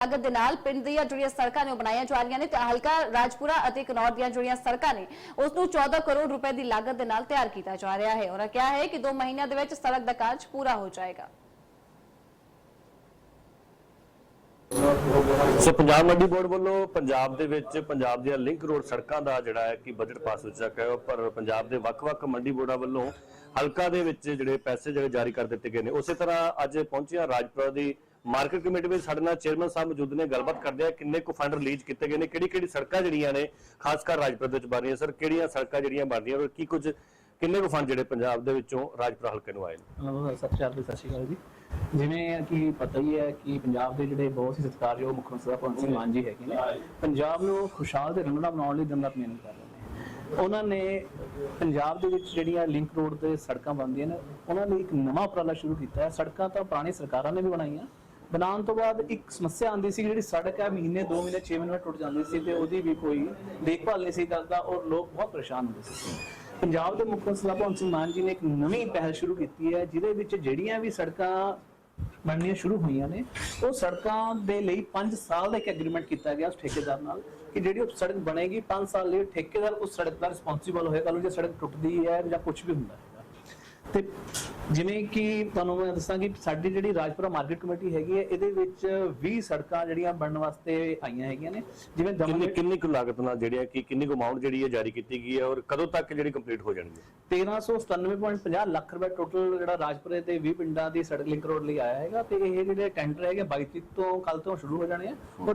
ਲਾਗਤ ਦੇ ਨਾਲ ਪਿੰਡ ਦੀਆਂ ਜਿਹੜੀਆਂ ਸੜਕਾਂ ਨੇ ਉਹ ਬਣਾਈਆਂ ਜਾ ਰਹੀਆਂ ਨੇ ਤੇ ਹਲਕਾ ਰਾਜਪੁਰਾ ਅਤੇ ਕਨੌਰ ਦੀਆਂ ਜਿਹੜੀਆਂ ਸੜਕਾਂ ਨੇ ਉਸ ਨੂੰ 14 ਕਰੋੜ ਰੁਪਏ ਦੀ ਲਾਗਤ ਦੇ ਨਾਲ ਤਿਆਰ ਕੀਤਾ ਜਾ ਰਿਹਾ ਹੈ ਉਹਨਾਂ ਕਿਹਾ ਹੈ ਕਿ 2 ਮਹੀਨਿਆਂ ਦੇ ਵਿੱਚ ਸੜਕ ਦਾ ਕਾਰਜ ਪੂਰਾ ਹੋ ਜਾਏਗਾ। ਸੋ ਪੰਜਾਬ ਮੰਡੀ ਬੋਰਡ ਵੱਲੋਂ ਪੰਜਾਬ ਦੇ ਵਿੱਚ ਪੰਜਾਬ ਦੀਆਂ ਲਿੰਕ ਰੋਡ ਸੜਕਾਂ ਦਾ ਜਿਹੜਾ ਹੈ ਕਿ ਬਜਟ ਪਾਸ ਹੋ ਚੁੱਕਾ ਹੈ ਪਰ ਪੰਜਾਬ ਦੇ ਵੱਖ-ਵੱਖ ਮੰਡੀ ਬੋਰਡਾਂ ਵੱਲੋਂ ਹਲਕਾ ਦੇ ਵਿੱਚ ਜਿਹੜੇ ਪੈਸੇ ਜਿਹੜੇ ਜਾਰੀ ਕਰ ਦਿੱਤੇ ਗਏ ਨੇ, ਉਸੇ ਤਰ੍ਹਾਂ ਅੱਜ ਪਹੁੰਚਿਆ ਰਾਜਪੁਰਾ ਦੀ ਮਾਰਕੀਟ ਕਮੇਟੀ ਵਿੱਚ ਸਾਡੇ ਨਾਲ ਚੇਅਰਮੈਨ ਸਾਹਿਬ ਮੌਜੂਦ ਨੇ, ਗੱਲਬਾਤ ਕਰਦੇ ਆ ਕਿੰਨੇ ਕੁ ਫੰਡ ਰਿਲੀਜ਼ ਕੀਤੇ ਗਏ ਨੇ ਕਿਹੜੀ ਕਿਹੜੀ ਸੜਕਾਂ ਜਿਹੜੀਆਂ ਨੇ, ਖਾਸ ਕਰ ਰਾਜਪੁਰਾ ਦੇ ਵਿੱਚ ਬਣ ਰਹੀਆਂ ਸਰ, ਕਿਹੜੀਆਂ ਸੜਕਾਂ ਜਿਹੜੀਆਂ ਬਣ ਰਹੀਆਂ ਔਰ ਕੀ ਕੁਝ, ਕਿੰਨੇ ਕੁ ਫੰਡ ਜਿਹੜੇ ਪੰਜਾਬ ਦੇ ਵਿੱਚੋਂ ਰਾਜਪੁਰਾ ਹਲਕੇ ਨੂੰ ਆਏ ਨੇ? ਸਤਿ ਸ਼੍ਰੀ ਅਕਾਲ ਜੀ ਜਿਵੇਂ ਕਿ ਪਤਾ ਹੀ ਹੈ ਕਿ ਪੰਜਾਬ ਦੇ ਜਿਹੜੇ ਬਹੁਤ ਹੀ ਸਤਿਕਾਰਯੋਗ ਮੁੱਖ ਮੰਤਰੀ ਭਗਵੰਤ ਸਿੰਘ ਮਾਨ ਜੀ ਹੈਗੇ ਨੇ, ਪੰਜਾਬ ਨੂੰ ਖੁਸ਼ਹਾਲ ਤੇ ਰੰਗਲਾ ਬਣਾਉਣ ਲਈ ਦਿਨ ਰਾਤ ਮਿਹਨਤ ਕਰ ਰਹੇ ਨੇ। ਉਹਨਾਂ ਨੇ ਪੰਜਾਬ ਦੇ ਵਿੱਚ ਜਿਹੜੀਆਂ ਲਿੰਕ ਰੋਡ ਤੇ ਸੜਕਾਂ ਬਣਦੀਆਂ ਨੇ, ਉਹਨਾਂ ਲਈ ਇੱਕ ਨਵਾਂ ਉਪਰਾਲਾ ਸ਼ੁਰੂ ਕੀਤਾ ਹੈ। ਸੜਕਾਂ ਤਾਂ ਪੁਰਾਣੀ ਸਰਕਾਰਾਂ ਨੇ ਵੀ ਬਣਾਈਆਂ ਬਣਾਉਣ ਤੋਂ ਬਾਅਦ ਇੱਕ ਸਮੱਸਿਆ ਆਉਂਦੀ ਸੀ ਕਿ ਜਿਹੜੀ ਸੜਕ ਹੈ, ਮਹੀਨੇ 2 ਮਹੀਨੇ 6 ਮਹੀਨੇ ਟੁੱਟ ਜਾਂਦੀ ਸੀ ਤੇ ਉਹਦੀ ਵੀ ਕੋਈ ਦੇਖਭਾਲ ਨਹੀਂ ਸੀ ਕਰਦਾ ਔਰ ਲੋਕ ਬਹੁਤ ਪਰੇਸ਼ਾਨ ਹੁੰਦੇ ਸੀ। ਪੰਜਾਬ ਦੇ ਮੁੱਖ ਮੰਤਰੀ ਭਗਵੰਤ ਸਿੰਘ ਮਾਨ ਜੀ ਨੇ ਇੱਕ ਨਵੀਂ ਪਹਿਲ ਸ਼ੁਰੂ ਕੀਤੀ ਹੈ, ਜਿਹਦੇ ਵਿੱਚ ਜਿਹੜੀਆਂ ਵੀ ਸੜਕਾਂ ਬਣਨੀਆਂ ਸ਼ੁਰੂ ਹੋਈਆਂ ਨੇ, ਉਹ ਸੜਕਾਂ ਦੇ ਲਈ 5 ਸਾਲ ਦਾ ਇੱਕ ਐਗਰੀਮੈਂਟ ਕੀਤਾ ਗਿਆ ਉਸ ਠੇਕੇਦਾਰ ਨਾਲ ਕਿ ਜਿਹੜੀ ਉਹ ਸੜਕ ਬਣੇਗੀ 5 ਸਾਲ ਲਈ ਠੇਕੇਦਾਰ ਉਸ ਸੜਕ ਦਾ ਰਿਸਪੌਂਸਿਬਲ ਹੋਏਗਾ ਲੋ ਜੇ ਸੜਕ ਟੁੱਟਦੀ ਹੈ ਜਾਂ ਕੁਝ ਵੀ ਹੁੰਦਾ ਹੈਗਾ ਤੇ ਜਿਵੇਂ ਕਿ ਤੁਹਾਨੂੰ ਮੈਂ ਦੱਸਾਂ ਕਿ ਸਾਡੀ ਜਿਹੜੀ ਰਾਜਪੁਰਾ ਮਾਰਕੀਟ ਕਮੇਟੀ ਹੈਗੀ ਹੈ ਇਹਦੇ ਵਿੱਚ 20 ਸੜਕਾਂ ਜਿਹੜੀਆਂ ਬਣਨ ਵਾਸਤੇ ਆਈਆਂ ਹੈਗੀਆਂ ਨੇ। ਜਿਵੇਂ ਕਿੰਨੀ ਕਿੰਨੀ ਕੁ ਲਾਗਤ ਨਾਲ ਜਿਹੜੀ ਹੈ ਕਿ ਕਿੰਨੀ ਕੁ ਅਮਾਉਂਟ ਜਿਹੜੀ ਹੈ ਜਾਰੀ ਕੀਤੀ ਗਈ ਹੈ ਔਰ ਕਦੋਂ ਤੱਕ ਜਿਹੜੀ ਕੰਪਲੀਟ ਹੋ ਜਾਣਗੀ 1397.50 ਲੱਖ ਰੁਪਏ ਟੋਟਲ ਜਿਹੜਾ ਰਾਜਪੁਰੇ ਤੇ 20 ਪਿੰਡਾਂ ਦੀ ਸੜਕ ਲਿੰਕ ਰੋਡ ਲਈ ਆਇਆ ਹੈਗਾ ਤੇ ਇਹ ਜਿਹੜੇ ਟੈਂਡਰ ਹੈਗੇ 22 ਤਰੀਕ ਤੋਂ ਕੱਲ ਤੋਂ ਸ਼ੁਰੂ ਹੋ ਜਾਣੇ ਆ ਔਰ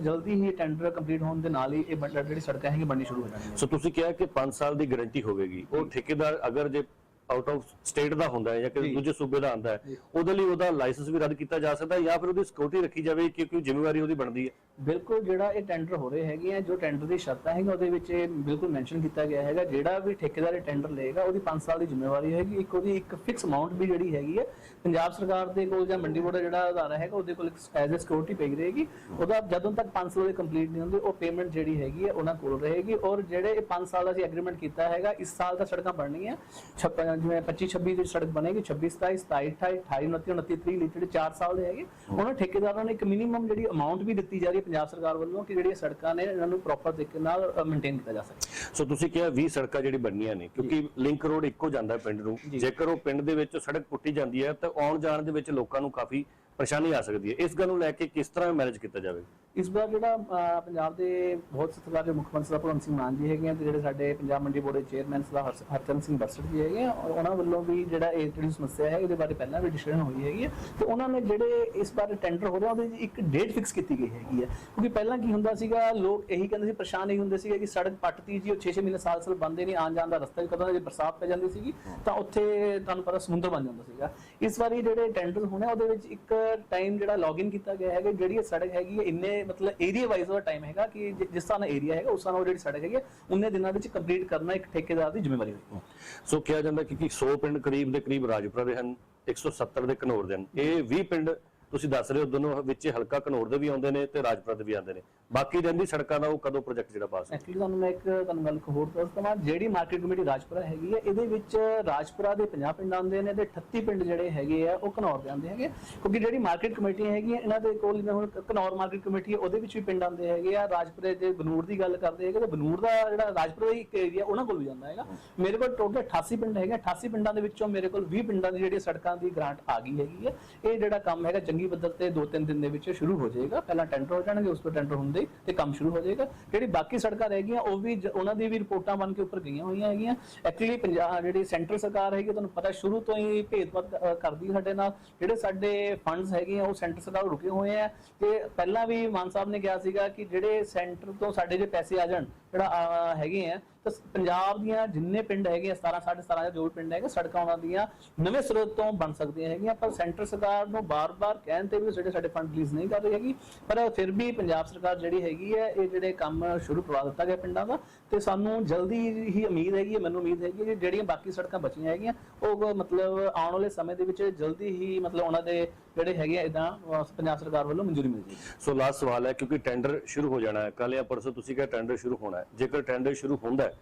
ਜਲਦੀ ਹੀ ਟੈਂਡਰ ਕੰਪਲੀਟ ਹੋਣ ਦੇ ਨਾਲ ਹੀ ਇਹ ਜਿਹੜੀ ਸੜਕਾਂ ਹੈਗੀਆਂ ਬਣਨੀ ਸ਼ੁਰੂ ਹੋ ਜਾਣਗੀਆਂ। ਸੋ ਤੁਸੀਂ ਕਿਹਾ ਕਿ 5 ਸਾਲ ਦੀ ਗਾਰੰਟੀ ਹੋਵੇਗੀ। ਉਹ ਠੇਕੇਦਾਰ ਅਗਰ ਜੇ ਆਊਟ ਆਫ ਸਟੇਟ ਦਾ ਹੁੰਦਾ ਹੈ ਜਾਂ ਕਿਸੇ। ਦੂਜੇ ਸੂਬੇ ਦਾ ਆਂਦਾ ਹੈ ਉਹਦੇ ਲਈ ਉਹਦਾ ਲਾਇਸੈਂਸ ਵੀ ਰੱਦ ਕੀਤਾ ਜਾ ਸਕਦਾ ਜਾਂ ਫਿਰ ਉਹਦੀ ਸਿਕਿਉਰਿਟੀ ਰੱਖੀ ਜਾਵੇ ਕਿਉਂਕਿ ਜ਼ਿੰਮੇਵਾਰੀ ਉਹਦੀ ਬਣਦੀ ਹੈ ਬਿਲਕੁਲ ਜਿਹੜਾ ਇਹ ਟੈਂਡਰ ਹੋ ਰਹੇ ਹੈਗੇ ਆ, ਜੋ ਟੈਂਡਰ ਦੀ ਸ਼ਰਤਾਂ ਹੈਗੀਆਂ, ਉਹਦੇ ਵਿੱਚ ਇਹ ਬਿਲਕੁਲ ਮੈਂਸ਼ਨ ਕੀਤਾ ਗਿਆ ਹੈਗਾ। ਜਿਹੜਾ ਵੀ ਠੇਕੇਦਾਰ ਇਹ ਟੈਂਡਰ ਲਏਗਾ, ਉਹਦੀ 5 ਸਾਲ ਦੀ ਜ਼ਿੰਮੇਵਾਰੀ ਹੈਗੀ। ਇੱਕ ਉਹਦੀ ਇੱਕ ਫਿਕਸ ਅਮਾਉਂਟ ਵੀ ਜਿਹੜੀ ਹੈਗੀ ਹੈ ਪੰਜਾਬ ਸਰਕਾਰ ਦੇ ਕੋਲ ਜਾਂ ਮੰਡੀ ਬੋਰਡ ਦਾ ਜਿਹੜਾ ਅਦਾਰਾ ਹੈਗਾ, ਉਹਦੇ ਕੋਲ ਐਜ਼ ਅ ਸਿਕਿਉਰਿਟੀ ਪਈ ਰਹੇਗੀ। ਉਹਦਾ ਜਦੋਂ ਤੱਕ 5 ਸਾਲ ਦੇ ਕੰਪਲੀਟ ਨਹੀਂ ਹੁੰਦੇ, ਉਹ ਪੇਮੈਂਟ ਜਿਹੜੀ ਹੈਗੀ ਹੈ ਉਹਨਾਂ ਕੋਲ ਰਹੇਗੀ। ਔਰ ਜਿਹੜੇ ਇਹ 5 ਸਾਲ ਦਾ ਅਸੀਂ ਐਗਰੀਮੈਂਟ ਕੀਤਾ ਹੈਗਾ, ਇਸ ਸਾਲ ਦਾ ਸੜਕਾਂ ਬਣਨੀਆਂ। ਛੱਪ- ਜਿਵੇਂ 25 26 ਦੀ ਸੜਕ ਬਣੇਗੀ 26 27 27 28 28 29 29 30 ਲਈ ਜਿਹੜੇ 4 ਸਾਲ ਦੇ ਹੈਗੇ, ਉਹਨਾਂ ਠੇਕੇਦਾਰਾਂ ਨੇ ਇੱਕ ਮਿਨੀਮਮ ਜਿਹੜੀ ਅਮਾਉਂਟ ਵੀ ਦਿੱਤੀ ਜਾ ਰਹੀ ਹੈ ਪੰਜਾਬ ਸਰਕਾਰ ਵੱਲੋਂ ਕਿ ਜਿਹੜੀਆਂ ਸੜਕਾਂ ਨੇ ਇਹਨਾਂ ਨੂੰ ਪ੍ਰੋਪਰ ਤਰੀਕੇ ਨਾਲ ਮੇਨਟੇਨ ਕੀਤਾ ਜਾ ਸਕੇ। ਸੋ ਤੁਸੀਂ ਕਿਹਾ 20 ਸੜਕਾਂ ਜਿਹੜੀ ਬਣਨੀਆਂ ਨੇ ਕਿਉਂਕਿ ਲਿੰਕ ਰੋਡ ਇੱਕੋ ਜਾਂਦਾ ਪਿੰਡ ਨੂੰ। ਜੇਕਰ ਉਹ ਪਿੰਡ ਦੇ ਵਿੱਚ ਸੜਕ ਪੁੱਟੀ ਜਾਂਦੀ ਹੈ ਤਾਂ ਆਉਣ ਜਾਣ ਦੇ ਵਿੱਚ ਲੋਕਾਂ ਨੂੰ ਕਾਫੀ ਪਰੇਸ਼ਾਨੀ ਆ ਸਕਦੀ ਹੈ। ਇਸ ਗੱਲ ਨੂੰ ਲੈ ਕੇ ਕਿਸ ਤਰ੍ਹਾਂ ਮੈਨੇਜ ਕੀਤਾ ਜਾਵੇ? ਇਸ ਵਾਰ ਜਿਹੜਾ ਅਹ, ਪੰਜਾਬ ਦੇ ਬਹੁਤ ਸਤਿਕਾਰਯੋਗ ਮੁੱਖ ਮੰਤਰੀ ਸਾਹਿਬ ਭਗਵੰਤ ਸਿੰਘ ਮਾਨ ਜੀ ਹੈਗੇ ਆ ਤੇ ਜਿਹੜੇ ਸਾਡੇ ਪੰਜਾਬ ਮੰਡੀ ਬੋਰਡ ਦੇ ਚੇਅਰਮੈਨ ਸਰਦਾਰ ਹਰਸ- ਹਰਚੰਦ ਸਿੰਘ ਬਰਸਟ ਜੀ ਹੈਗੇ ਆ ਔਰ ਉਹਨਾਂ ਵੱਲੋਂ ਵੀ ਜਿਹੜਾ ਇਹ ਜਿਹੜੀ ਸਮੱਸਿਆ ਹੈ ਉਹਦੇ ਬਾਰੇ ਪਹਿਲਾਂ ਵੀ ਡਿਸਕਸ਼ਨ ਹੋਈ ਹੈਗੀ ਹੈ ਤੇ ਉਹਨਾਂ ਨੇ ਜਿਹੜੇ ਇਸ ਬਾਰੇ ਟੈਂਡਰ ਹੋ ਰਿਹਾ ਉਹਦੇ ਵਿੱਚ ਇੱਕ ਡੇਟ ਫਿਕਸ ਕੀਤੀ ਗਈ ਹੈਗੀ ਹੈ ਕਿਉਂਕਿ ਪਹਿਲਾਂ ਕੀ ਹੁੰਦਾ ਸੀਗਾ ਲੋਕ ਇਹੀ ਕਹਿੰਦੇ ਸੀ ਪਰੇਸ਼ਾਨ ਹੀ ਹੁੰਦੇ ਸੀਗੇ ਕਿ ਸੜਕ ਪੱਟਤੀ ਜੀ ਉਹ 6-6 ਮਹੀਨੇ ਸਾਲ-ਸਾਲ ਬੰਦੇ ਨਹੀਂ ਆਉਣ ਜਾਣ ਦਾ ਰਸਤਾ ਵੀ ਕਦੋਂ ਜੇ ਬਰਸਾਤ ਪੈ ਜਾਂਦੀ ਸੀਗੀ ਤਾਂ ਉੱਥੇ ਤੁਹਾਨੂੰ ਪਤਾ ਸਮੁੰਦਰ ਬਣ ਜਾਂਦਾ ਸੀਗਾ। ਇਸ ਵਾਰੀ ਜਿਹੜੇ ਟੈਂਡਰ ਹੋਣੇ ਉਹਦੇ ਵਿੱਚ ਇੱਕ ਟਾਈਮ ਜਿਹੜਾ ਲੌਗਇਨ ਕੀਤਾ ਗਿਆ ਹੈਗਾ ਜਿਹੜੀ ਸੜਕ ਹੈਗੀ ਹੈ ਇੰਨੇ ਮਤਲਬ ਏਰੀਆ ਵਾਈਜ਼ ਉਹਦਾ ਟਾਈਮ ਹੈਗਾ ਕਿ ਜਿ- ਜਿਸ ਤਰ੍ਹਾਂ ਦਾ ਏਰੀਆ ਹੈਗਾ ਉਸ ਤਰ੍ਹਾਂ ਉਹ ਜਿਹੜੀ ਸੜਕ ਹੈਗੀ ਹੈ, ਉਨੇ ਦਿਨਾਂ ਵਿੱਚ ਕੰਪਲੀਟ ਕਰਨਾ ਇੱਕ ਠੇਕੇਦਾਰ ਦੀ ਜ਼ਿੰਮੇਵਾਰੀ ਹੋਏਗੀ ਸੋ ਕਿਹਾ ਜਾਂਦਾ ਕਿ ਕਿ 100 ਪਿੰਡ ਕਰੀਬ ਦੇ ਕਰੀਬ ਰਾਜਪੁਰਾ ਦੇ ਹਨ 170 ਦੇ ਘਨੌਰ ਦੇ ਹਨ। ਇਹ 20 ਪਿੰਡ ਤੁਸੀਂ ਦੱਸ ਰਹੇ ਹੋ ਦੋਨੋਂ ਵਿੱਚ ਹਲਕਾ ਘਨੌਰ ਦੇ ਵੀ ਆਉਂਦੇ ਨੇ ਤੇ ਰਾਜਪੁਰਾ ਦੇ ਵੀ ਆਉਂਦੇ ਨੇ। ਬਾਕੀ ਰਹਿੰਦੀ ਸੜਕਾਂ ਦਾ ਉਹ ਕਦੋਂ ਪ੍ਰੋਜੈਕਟ ਜਿਹੜਾ ਪਾਸ ਐਕਚੁਅਲੀ ਤੁਹਾਨੂੰ ਮੈਂ ਇੱਕ ਤੁਹਾਨੂੰ ਗੱਲ ਹੋਰ ਦੱਸ ਜਿਹੜੀ ਮਾਰਕੀਟ ਕਮੇਟੀ ਰਾਜਪੁਰਾ ਹੈਗੀ ਹੈ, ਇਹਦੇ ਵਿੱਚ ਰਾਜਪੁਰਾ ਦੇ 50 ਪਿੰਡ ਆਉਂਦੇ ਨੇ ਤੇ 38 ਪਿੰਡ ਜਿਹੜੇ ਹੈਗੇ ਆ, ਉਹ ਘਨੌਰ ਦੇ ਆਉਂਦੇ ਹੈਗੇ। ਕਿਉਂਕਿ ਜਿਹੜੀ ਮਾਰਕੀਟ ਕਮੇਟੀ ਹੈਗੀ ਇਹਨਾਂ ਦੇ ਕੋਲ ਜਿਵੇਂ ਹੁਣ ਘਨੌਰ ਮਾਰਕੀਟ ਕਮੇਟੀ ਹੈ, ਉਹਦੇ ਵਿੱਚ ਵੀ ਪਿੰਡ ਆਉਂਦੇ ਹੈਗੇ ਆ। ਰਾਜਪੁਰੇ ਦੇ ਬਨੂੜ ਦੀ ਗੱਲ ਕਰਦੇ ਹੈਗੇ, ਤੇ ਬਨੂੜ ਦਾ ਜਿਹੜਾ ਰਾਜਪੁਰਾ ਦਾ ਇੱਕ ਏਰੀਆ ਉਹਨਾਂ ਕੋਲ ਵੀ ਜਾਂਦਾ ਹੈਗਾ। ਮੇਰੇ ਕੋਲ ਟੋਟਲ 88 ਪਿੰਡ ਹੈਗੇ 88 ਪਿੰਡਾਂ ਦੇ ਵਿੱਚੋਂ ਮੇਰੇ ਕੋਲ 20 ਪਿੰਡਾਂ ਦੀ ਜਿਹੜੀ ਸੜਕਾਂ ਦੀ ਗ੍ਰਾਂਟ ਆ ਗਈ ਹੈਗੀ ਹੈ। ਇਹ ਜਿਹੜਾ ਕੰਮ ਹੈਗਾ ਚੰਗੀ ਪੱਧਰ ਤੇ 2-3 ਦਿਨ ਦੇ ਵਿੱਚ ਸ਼ੁਰੂ ਹੋ ਜਾਏਗਾ। ਪਹਿਲਾਂ ਟੈਂਡਰ ਹੋ ਜਾਣਗੇ, ਉਸ ਤੋਂ ਟੈਂਡਰ ਹੁੰਦੇ ਹੀ ਤੇ ਕੰਮ ਸ਼ੁਰੂ ਹੋ ਜਾਏਗਾ। ਜਿਹੜੀ ਬਾਕੀ ਸੜਕਾਂ ਰਹਿ ਗਈਆਂ, ਉਹ ਵੀ ਉਹਨਾਂ ਦੀ ਵੀ ਰਿਪੋਰਟਾਂ ਬਣ ਕੇ ਉੱਪਰ ਗਈਆਂ ਹੋਈਆਂ ਹੈਗੀਆਂ। ਐਕਚੁਅਲੀ ਪੰਜਾਬ ਜਿਹੜੀ ਸੈਂਟਰ ਸਰਕਾਰ ਹੈਗੀ ਤੁਹਾਨੂੰ ਪਤਾ ਸ਼ੁਰੂ ਤੋਂ ਹੀ ਭੇਦਭਾਵ ਕਰਦੀ ਹੈ ਸਾਡੇ ਨਾਲ। ਜਿਹੜੇ ਸਾਡੇ ਫੰਡਸ ਹੈਗੇ ਆ, ਉਹ ਸੈਂਟਰ ਸਰਕਾਰ ਰੁਕੇ ਹੋਏ ਆ। ਤੇ ਪਹਿਲਾਂ ਵੀ ਮਾਨ ਸਾਹਿਬ ਨੇ ਕਿਹਾ ਸੀਗਾ ਕਿ ਜਿਹੜੇ ਸੈਂਟਰ ਤੋਂ ਸਾਡੇ ਜੇ ਪੈਸੇ ਆ ਜਾਣ, ਜਿਹੜਾ ਹੈਗੇ ਆ ਤਾਂ ਪੰਜਾਬ ਦੀਆਂ ਜਿੰਨੇ ਪਿੰਡ ਹੈਗੇ ਆ 17 17.5 ਜੋ ਵੀ ਪਿੰਡ ਹੈਗੇ, ਸੜਕਾਂ ਉਹਨਾਂ ਦੀਆਂ ਨਵੇਂ ਸਰੋਤ ਤੋਂ ਬਣ ਸਕਦੀਆਂ ਹੈਗੀਆਂ, ਪਰ ਸੈਂਟਰ ਸਰਕਾਰ ਨੂੰ ਬਾਰ-ਬਾਰ ਕਹਿਣ ਤੇ ਵੀ ਜਿਹੜੇ ਸਾਡੇ ਫੰਡ ਰਿਲੀਜ਼ ਨਹੀਂ ਕਰ ਰਹੀ ਹੈਗੀ, ਪਰ ਫਿਰ ਵੀ ਪੰਜਾਬ ਸਰਕਾਰ ਜਿਹੜੀ ਹੈਗੀ ਹੈ, ਇਹ ਜਿਹੜੇ ਕੰਮ ਸ਼ੁਰੂ ਕਰਵਾ ਦਿੱਤਾ ਗਿਆ ਪਿੰਡਾਂ ਦਾ, ਤੇ ਸਾਨੂੰ ਜਲਦੀ ਹੀ ਉਮੀਦ ਹੈਗੀ ਹੈ, ਮੈਨੂੰ ਉਮੀਦ ਹੈਗੀ ਹੈ ਕਿ ਜਿਹੜੀਆਂ ਬਾਕੀ ਸੜਕਾਂ ਬਚੀਆਂ ਹੈਗੀਆਂ, ਉਹ ਮਤਲਬ ਆਉਣ ਵਾਲੇ ਸਮੇਂ ਦੇ ਵਿੱਚ ਜਲਦੀ ਹੀ ਮਤਲਬ ਉਹਨਾਂ ਦੇ ਜਿਹੜੇ ਹੈਗੇ ਆ ਇਦਾਂ ਪੰਜਾਬ ਸਰਕਾਰ ਵੱਲੋਂ ਮਨਜ਼ੂਰੀ ਮਿਲ ਜਾਏਗੀ। ਸੋ ਲਾਸਟ ਸਵਾਲ ਹੈ, ਕਿਉਂਕਿ ਟੈਂਡਰ ਸ਼ੁਰੂ ਹੋ ਜਾਣਾ ਹੈ ਕੱਲ ਜਾਂ ਪਰਸੋਂ ਤੁਸੀਂ ਕਿਹਾ ਟੈਂਡਰ ਸ਼ੁਰੂ ਹੋਣਾ ਹੈ, ਜੇਕਰ ਟੈਂਡਰ ਸ਼ੁਰੂ ਹੁੰਦਾ ਹੈ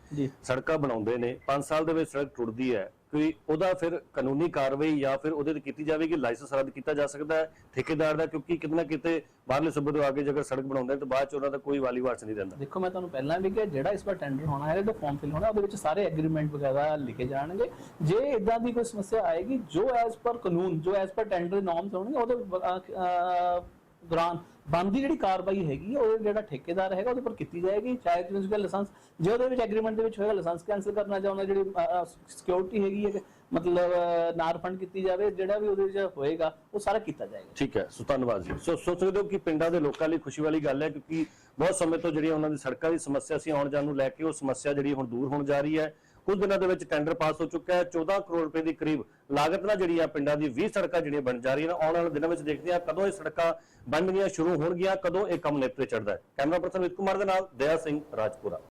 ਸੜਕਾਂ ਬਣਾਉਂਦੇ ਨੇ 5 ਸਾਲ ਦੇ ਵਿੱਚ ਸੜਕ ਟੁੱਟਦੀ ਹੈ ਕੋਈ ਉਹਦਾ ਫਿਰ ਕਾਨੂੰਨੀ ਕਾਰਵਾਈ ਜਾਂ ਫਿਰ ਉਹਦੇ ਤੇ ਕੀਤੀ ਜਾਵੇਗੀ ਲਾਇਸੈਂਸ ਰੱਦ ਕੀਤਾ ਜਾ ਸਕਦਾ ਹੈ ਠੇਕੇਦਾਰ ਦਾ ਕਿਉਂਕਿ ਕਿਤੇ ਨਾ ਕਿਤੇ ਬਾਹਰਲੇ ਸੂਬੇ ਤੋਂ ਆ ਕੇ ਜੇਕਰ ਸੜਕ ਬਣਾਉਂਦੇ ਤਾਂ ਬਾਅਦ ਚ ਉਹਨਾਂ ਦਾ ਕੋਈ ਵਾਲੀ ਵਾਰਸ ਨਹੀਂ ਰਹਿੰਦਾ। ਦੇਖੋ ਮੈਂ ਤੁਹਾਨੂੰ ਪਹਿਲਾਂ ਵੀ ਕਿਹਾ ਜਿਹੜਾ ਇਸ ਵਾਰ ਟੈਂਡਰ ਹੋਣਾ ਹੈ ਜਿਹੜਾ ਫਾਰਮ ਫਿਲ ਹੋਣਾ ਉਹਦੇ ਵਿੱਚ ਸਾਰੇ ਐਗਰੀਮੈਂਟ ਵਗੈਰਾ ਲਿਖੇ ਜਾਣਗੇ। ਜੇ ਇਦਾਂ ਦੀ ਕੋਈ ਸਮੱਸਿਆ ਆਏਗੀ ਜੋ ਐਜ਼ ਪਰ ਕਾਨੂੰਨ ਜੋ ਐਜ਼ ਪਰ ਟੈਂਡਰ ਨਾਰਮਸ ਹੋਣਗੇ ਉਹਦੇ ਦੌਰਾਨ ਬੰਦੀ ਜਿਹੜੀ ਕਾਰਵਾਈ ਹੈਗੀ ਉਹ ਜਿਹੜਾ ਠੇਕੇਦਾਰ ਹੈਗਾ ਉਹਦੇ ਪਰ ਕੀਤੀ ਜਾਏਗੀ। ਚਾਹੇ ਤੁਸੀਂ ਲਾਇਸੈਂਸ ਜੇ ਉਹਦੇ ਵਿੱਚ ਐਗਰੀਮੈਂਟ ਦੇ ਵਿੱਚ ਹੋਏਗਾ ਲਾਇਸੈਂਸ ਕੈਨਸਲ ਕਰਨਾ ਚਾਹੁੰਦਾ ਜਿਹੜੀ ਸਿਕਿਉਰਿਟੀ ਹੈਗੀ ਹੈ ਮਤਲਬ ਅਹ, ਨਾ ਰਿਫੰਡ ਕੀਤੀ ਜਾਵੇ ਜਿਹੜਾ ਵੀ ਉਹਦੇ ਵਿੱਚ ਹੋਏਗਾ ਉਹ ਸਾਰਾ ਕੀਤਾ ਜਾਏਗਾ। ਠੀਕ ਹੈ ਸੋ ਧੰਨਵਾਦ ਜੀ। ਸੋ ਸੋਚ ਸਕਦੇ ਹੋ ਕਿ ਪਿੰਡਾਂ ਦੇ ਲੋਕਾਂ ਲਈ ਖੁਸ਼ੀ ਵਾਲੀ ਗੱਲ ਹੈ ਕਿਉਂਕਿ ਬਹੁਤ ਸਮੇਂ ਤੋਂ ਜਿਹੜੀ ਉਹਨਾਂ ਦੀ ਸੜਕਾਂ ਦੀ ਸਮੱਸਿਆ ਸੀ ਆਉਣ ਜਾਣ ਨੂੰ ਲੈ ਕੇ ਉਹ ਸਮੱਸਿਆ ਜਿਹੜੀ ਹੁਣ ਦੂਰ ਹੋਣ ਜਾ ਰਹੀ ਹੈ। ਕੁਝ ਦਿਨਾਂ ਦੇ ਵਿੱਚ ਟੈਂਡਰ ਪਾਸ ਹੋ ਚੁੱਕਾ ਹੈ। 14 ਕਰੋੜ ਰੁਪਏ ਦੇ ਕਰੀਬ ਲਾਗਤ ਨਾਲ ਜਿਹੜੀ ਆ ਪਿੰਡਾਂ ਦੀ 20 ਸੜਕਾਂ ਜਿਹੜੀਆਂ ਬਣ ਜਾ ਰਹੀਆਂ ਨੇ, ਆਉਣ ਵਾਲੇ ਦਿਨਾਂ ਵਿੱਚ ਦੇਖਦੇ ਹਾਂ ਕਦੋਂ ਇਹ ਸੜਕਾਂ ਬਣਨੀਆਂ ਸ਼ੁਰੂ ਹੋਣਗੀਆਂ, ਕਦੋਂ ਇਹ ਕੰਮ ਨੇਪਰੇ ਚੜਦਾ ਹੈ। ਕੈਮਰਾ ਪਰਸਨ ਵਿਤ ਕੁਮਾਰ ਦੇ ਨਾਲ ਦਇਆ ਸਿੰਘ ਰਾਜਪੁਰਾ।